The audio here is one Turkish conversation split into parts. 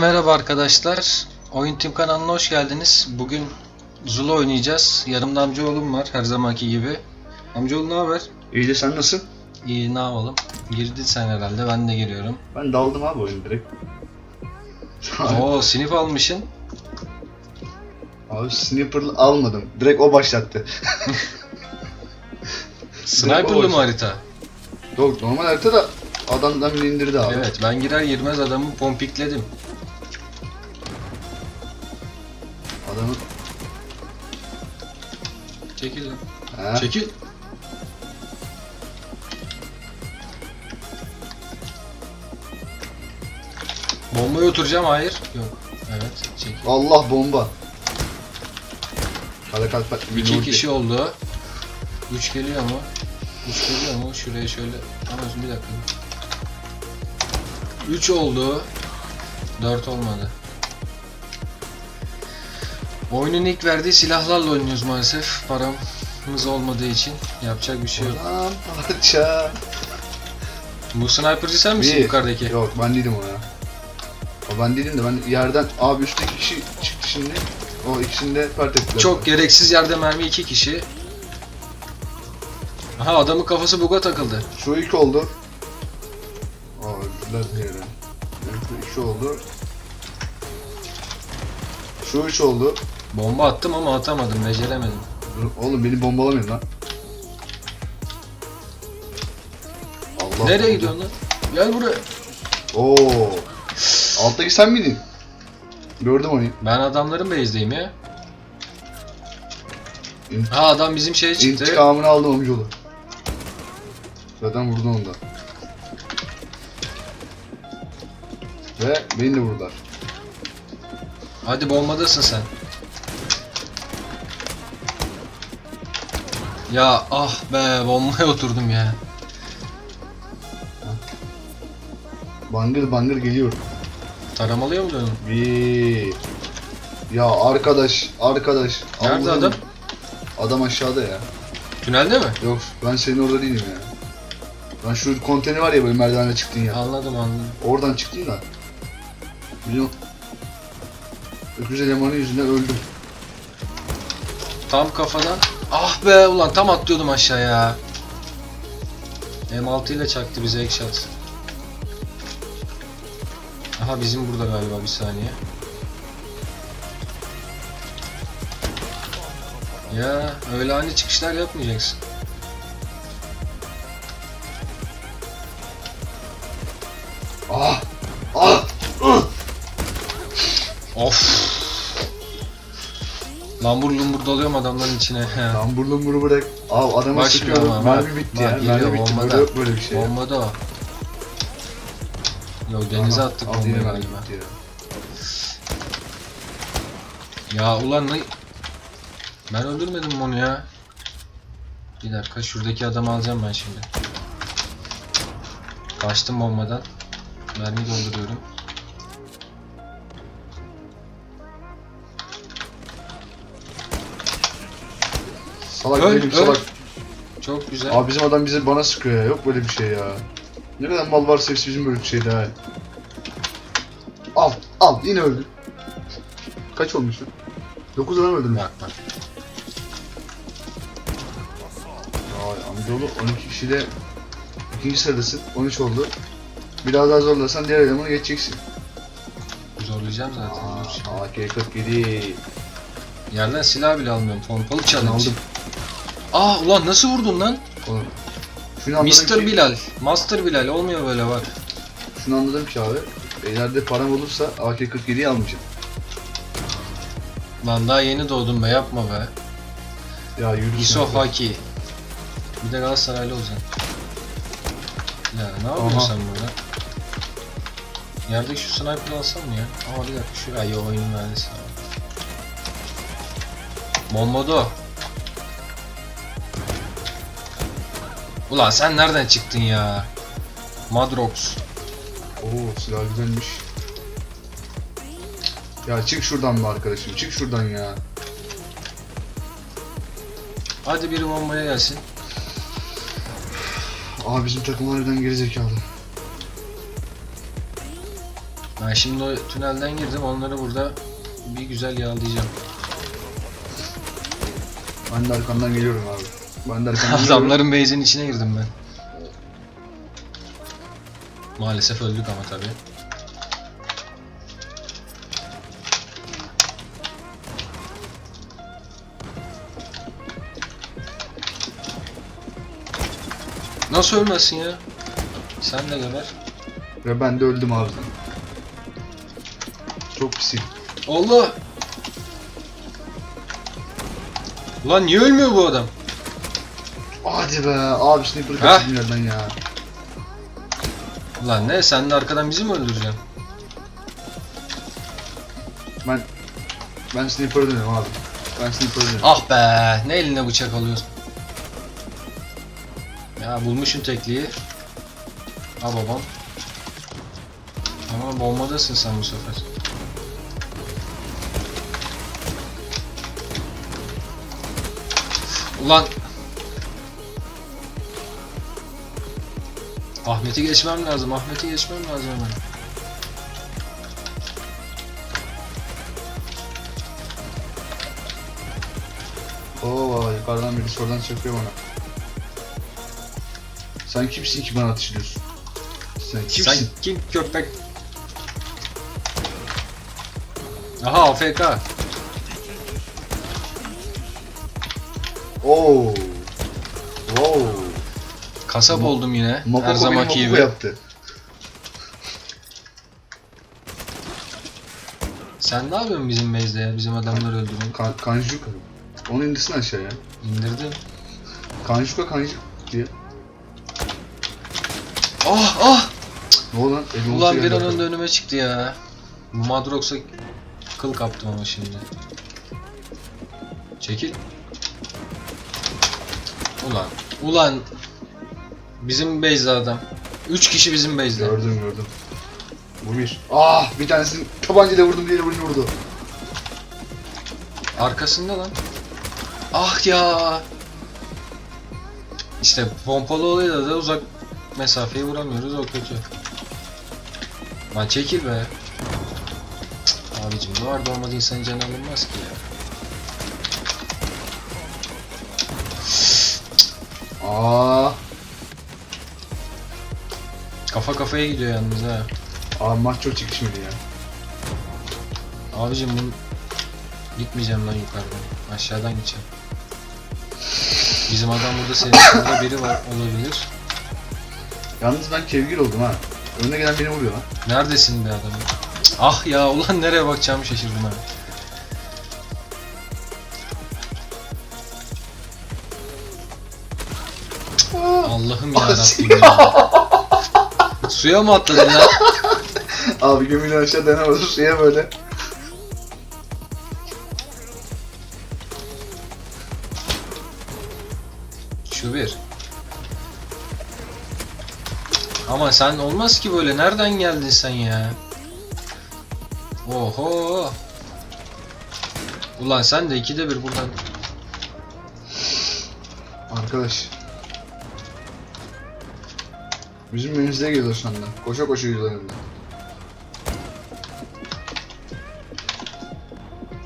Merhaba arkadaşlar. Oyun Tim kanalına hoş geldiniz. Bugün Zula oynayacağız. Yanımda amcaoğlum var her zamanki gibi. Amcaoğlu ne haber? İyi de sen nasıl? İyi ne yapalım? Girdin sen herhalde ben de giriyorum. Ben daldım abi oyunu direkt. Oo sinif almışsın. abi sniper almadım. Direkt o başlattı. Sniper'lı mı harita? Yok normal harita da adamdan indirdi abi. Evet ben girer girmez adamı pompikledim. Çekil lan. He. Çekil. Bombaya oturacağım hayır. Yok. Evet çekil. Allah bomba. Hadi kalk bak. İki kişi oldu. Üç geliyor mu? Üç geliyor mu? Şuraya şöyle... Ama bir dakika. Üç oldu. Dört olmadı. Oyunun ilk verdiği silahlarla oynuyoruz maalesef. Paramız olmadığı için yapacak bir şey yok. Lan parça. Bu sniperci sen misin Bir. yukarıdaki? Yok ben değilim o ya. O ben değilim de ben yerden abi üstteki kişi çıktı şimdi. O ikisini de pert ettiler. Çok gereksiz yerde mermi iki kişi. Aha adamın kafası buga takıldı. Şu ilk oldu. Aa öldüler bir yere. Şu iki oldu. Şu üç oldu. Bomba attım ama atamadım, beceremedim. Oğlum beni bombalamayın lan. Allah Nereye gidiyorsun lan? Gel buraya. Oo. Alttaki sen miydin? Gördüm onu. Ben adamların base'deyim ya. İn- Ha adam bizim şeye çıktı. İntikamını aldım amcaoğlu. Zaten vurdun onda. Ve beni de vurdular. Hadi bombadasın sen. Ya ah be bombaya oturdum ya. Bangır bangır geliyor. Taramalıyor mu dönün? Bir. Ya arkadaş, arkadaş. Nerede Allah'ım. adam? Adam aşağıda ya. Tünelde mi? Yok ben senin orada değilim ya. Ben şu konteyner var ya böyle merdivenle çıktın ya. Anladım anladım. Oradan çıktın da. Bizim öküz elemanı yüzünden öldüm. Tam kafadan. Ah be ulan tam atlıyordum aşağıya. M6 ile çaktı bize ekşat. Aha bizim burada galiba bir saniye. Ya öyle ani çıkışlar yapmayacaksın. Ah! Ah! Ah! Of. Lambur lumbur dalıyorum adamların içine. Lan burnu bunu bırak. Abi adama Başlıyor sıkıyorum. ama, Mermi bak. bitti Bak, ya. geliyor, Mermi bitti. bombada. Böyle yok böyle bir şey. ya. Bomba da o. Yok denize Aha, attık al bombayı mermi galiba. bitti ya. Ya ulan ne... Ben öldürmedim onu ya. Bir dakika şuradaki adamı alacağım ben şimdi. Kaçtım bombadan. Mermi dolduruyorum. Salak Öl, benim öl. salak. Çok güzel. Abi bizim adam bize bana sıkıyor ya. Yok böyle bir şey ya. Ne kadar mal varsa hepsi bizim böyle bir şeydi ha. Al, al yine öldü. Kaç olmuştu? 9 adam öldürmüş. Bak bak. Ay amcaoğlu 12 kişiyle ikinci sıradasın. 13 oldu. Biraz daha zorlasan diğer elemanı geçeceksin. Zorlayacağım zaten. Şimdi. AK-47. Yerden silah bile almıyorum. Pompalı challenge. aldım. Aa ulan nasıl vurdun lan? Oğlum. Şunu anladım Mr. ki, Bilal. Master Bilal. Olmuyor böyle bak. Şunu anladım ki abi. İleride param olursa AK-47'yi almayacağım. Lan daha yeni doğdum be yapma be. Ya yürü. Yusuf. Haki. Bir de Galatasaraylı olacaksın. Ya ne yapıyorsun Aha. sen burada? Yerdeki şu sniper'ı alsam mı ya? Aa bir dakika şu ay o oyunun mühendisi. Bombodo. Ulan sen nereden çıktın ya? Madrox. Oo silah güzelmiş. Ya çık şuradan be arkadaşım. Çık şuradan ya. Hadi biri bombaya gelsin. Aa bizim takım harbiden gerizekalı. Ha şimdi o tünelden girdim onları burada bir güzel yağlayacağım. Ben de arkandan geliyorum abi. Ben de arkandan geliyorum. Adamların base'in içine girdim ben. Maalesef öldük ama tabi. Nasıl ölmezsin ya? Sen de geber. Ve ben de öldüm abi. Çok pisim. Allah! Ulan niye ölmüyor bu adam? Hadi be abi sniper kaçırdım yerden ya. Ulan ne sen de arkadan bizi mi öldüreceksin? Ben ben sniper'a dönüyorum abi. Ben sniper'a dönüyorum. Ah be ne eline bıçak alıyorsun. Ya bulmuşsun tekliği. Ha babam. Ama bombadasın sen bu sefer. Ulan. Ahmet'i geçmem lazım. Ahmet'i geçmem lazım hemen. Oo yukarıdan biri sorudan çakıyor bana. Sen kimsin ki bana ateş ediyorsun? Sen kimsin? Sen kim köpek? Aha AFK. Oo. Wow. Kasap Mo- oldum yine. Mokoko Her beni zamanki Mokoko gibi. yaptı. Sen ne yapıyorsun bizim base'de ya? Bizim adamları öldürün. Kan Kanjuka. Onu indirsin aşağıya. İndirdim. Kanjuka Kanjuka diye. Ah ah! Ne oldu lan? Elim Ulan bir an arkadan. önüme çıktı ya. Bu Madrox'a kıl kaptım ama şimdi. Çekil. Ulan. Ulan. Bizim base'de adam. 3 kişi bizim base'de. Gördüm gördüm. Bu bir. Ah bir tanesini tabancayla vurdum diğeri vurdu vurdu. Arkasında lan. Ah ya. İşte pompalı olayla da uzak mesafeyi vuramıyoruz o kötü. Lan çekil be. Cık, Abicim duvar doğmadı insan canı alınmaz ki ya. Aa. Kafa kafaya gidiyor yalnız ha. Abi maç çok çekişmeli ya. Abicim bunu gitmeyeceğim lan yukarıdan. Aşağıdan gideceğim. Bizim adam burada senin burada biri var olabilir. Yalnız ben kevgir oldum ha. Önüne gelen beni vuruyor lan. Neredesin be adam? Ah ya ulan nereye bakacağımı şaşırdım ha. Allah'ım ya Rabbim ya. Suya mı atladın lan? Abi gömüyle aşağı dayanamadım suya böyle. Şu bir. Ama sen olmaz ki böyle. Nereden geldin sen ya? Oho. Ulan sen de ikide bir buradan. Arkadaş. Bizim önümüzde geliyor şu anda. Koşa koşa gidiyor önümde.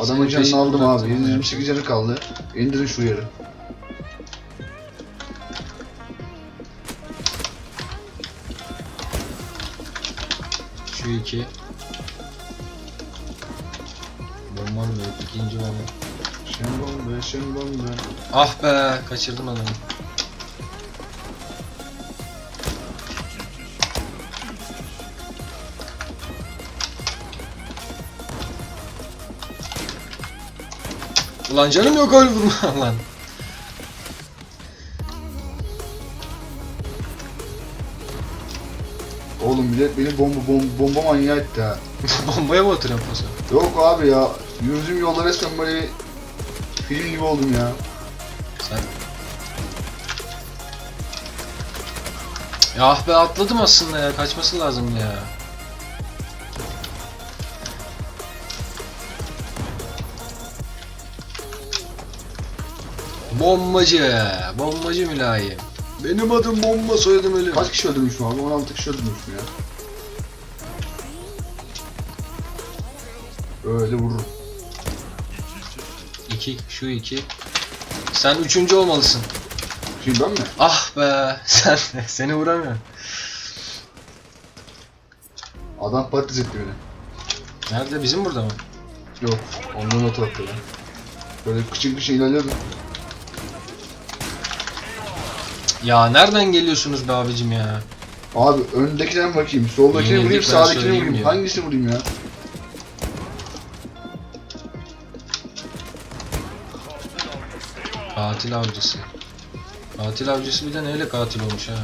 Adamın canını aldım abi. ya. 128 canı kaldı. İndirin şu yeri. Şu iki. Bombam da yok. ikinci bomba. Şembombe şembombe. Ah be kaçırdım adamı. Ulan canım yok öyle vurma lan. Oğlum millet beni bomba bomba, bomba manyağı etti ha. Bombaya mı oturuyorsun posa? Yok abi ya. Yürüdüğüm yolda resmen böyle film gibi oldum ya. Sen... Ya ah be atladım aslında ya kaçması lazımdı ya. Bombacı, bombacı mülayim. Benim adım bomba soyadım ölüm. Kaç kişi öldürmüşüm abi? 16 kişi öldürmüşüm ya. Öyle vururum. İki, şu iki. Sen üçüncü olmalısın. Şimdi ben mi? Ah be, sen seni vuramıyorum. Adam patates etti beni. Nerede? Bizim burada mı? Yok. Ondan o tarafta ya. Böyle kıçın kıçın ilerliyordum. Ya nereden geliyorsunuz be abicim ya? Abi öndekine mi bakayım? Soldakine Yenildik, vurayım? ben Sağdakine mi söyleyeyim vurayım? ya. Hangisini vurayım ya? Katil avcısı. Katil avcısı bir de neyle katil olmuş ha?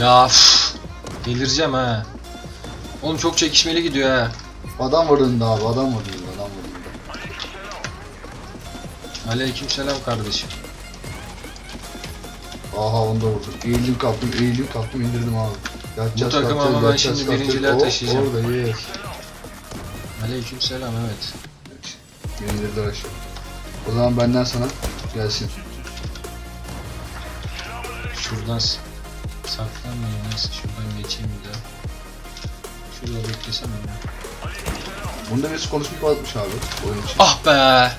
Ya üf, delireceğim ha. Oğlum çok çekişmeli gidiyor ha. Adam var önünde abi. Adam önünde. Adam var önünde. Aleykümselam kardeşim. Aha onu da vurdum. Eğildim kalktım. Eğildim kalktım. indirdim abi. Yatacağız, takım kalkacağız, ama ben yatacağız, şimdi kalkacağız. birinciliğe taşıyacağım. Orada yes. Aleykümselam evet. Beni indirdiler aşağı. O zaman benden sana gelsin. Şuradan s- saklanmayayım neyse şuradan geçeyim bir daha. Şurada beklesem mi? ya? Bunda birisi konuşmayı kapatmış abi. Oyun için. Ah be!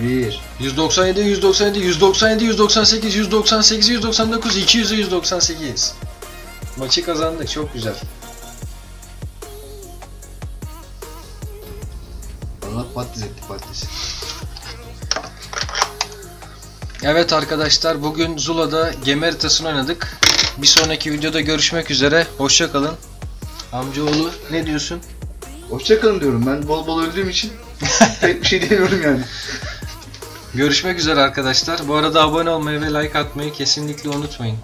Bir. 197, 197, 197, 198, 198, 199, 200, 198. Maçı kazandık çok güzel. Bana patates etti patates. Evet arkadaşlar bugün Zula'da gemi haritasını oynadık. Bir sonraki videoda görüşmek üzere. Hoşça kalın. Amcaoğlu ne diyorsun? Hoşçakalın diyorum. Ben bol bol öldüğüm için pek bir şey demiyorum yani. Görüşmek üzere arkadaşlar. Bu arada abone olmayı ve like atmayı kesinlikle unutmayın.